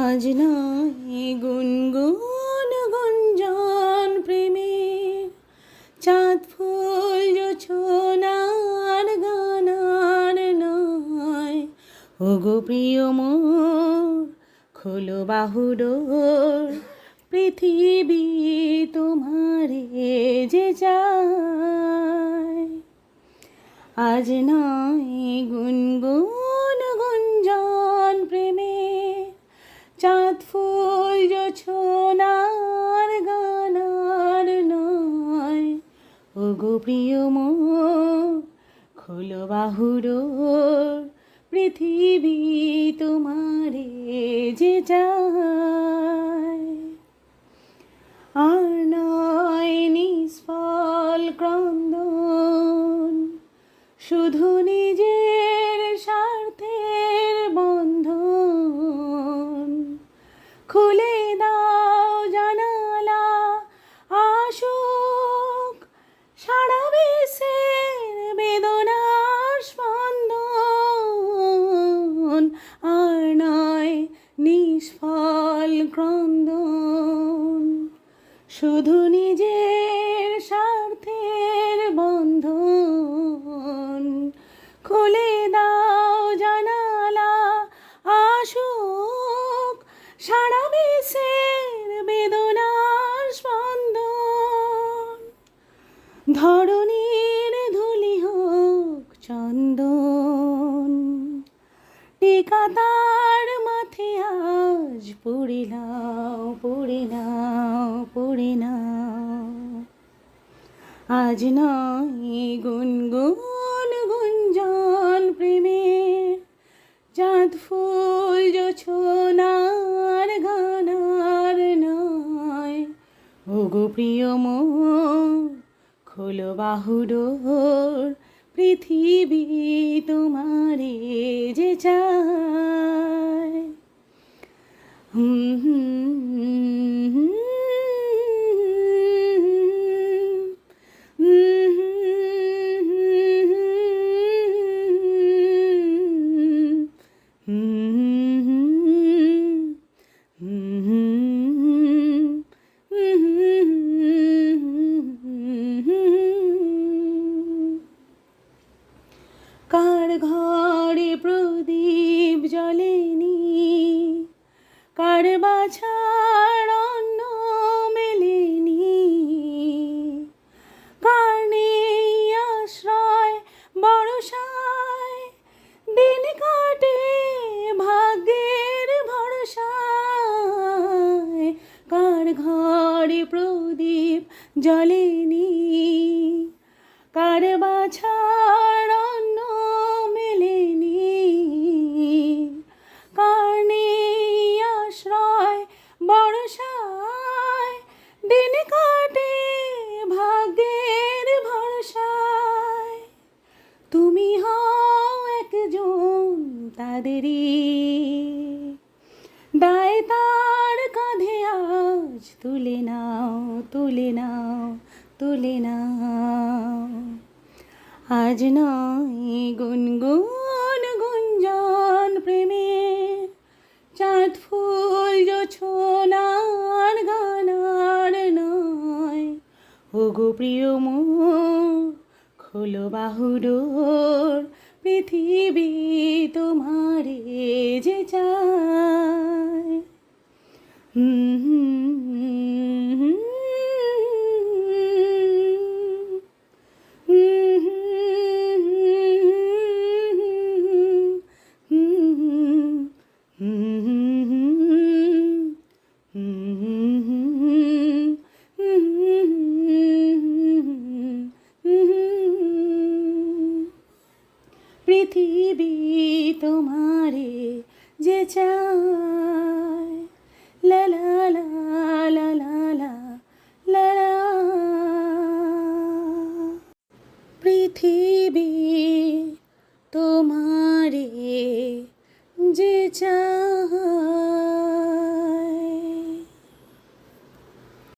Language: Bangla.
আজ নয় গুনগুন ওগো প্রিয় মোর, খোলো বাহুডোর পৃথিবী তোমারে যে চায়, আজ নয় গুনগুন গুঞ্জন প্রেমে। চাঁদ ফুল জোছনার গানার নয়। ও গো প্রিয় মোর, খোলো বাহুডোর পৃথিবী তোমারে যে যায় নিষ্ফল ক্রন্দন শুধু নিজের স্বার্থের বন্ধন। খুলে শুধু নিজের স্বার্থের বন্ধন। খুলে দাও জানালা, আসুক সারা বিশ্বের বেদনার স্পন্দন। ধরণীর ধুলি হোক চন্দন, টিকা তার মাথে আজ পড়ে নাও পড়ে নাও পড়ে নাও। আজ নয় গুনগুন গুঞ্জন প্রেমের, চাঁদ ফুল জোছনার গানার নয়। ওগো প্রিয় মোর খোলো বাহুডোর পৃথিবী তোমারে ঘরে প্রদীপ জ্বলেনি। কার বাছার অন্ন মেলেনি। কার নেই আশ্রয় বড়সায় দিন কাটে ভাগ্যের ভরসায়। কার ঘরে প্রদীপ জ্বলেনি। তার কাঁধে আজ তুলে নাও তুলে নাও তুলে নাও। আজ নয় গুনগুন গুঞ্জন প্রেমে, চাঁদ ফুল জোছনার গানার নয়। ওগো প্রিয় মোর, খোলো বাহুডোর, পৃথিবী তোমারে যে চায়। তোমারে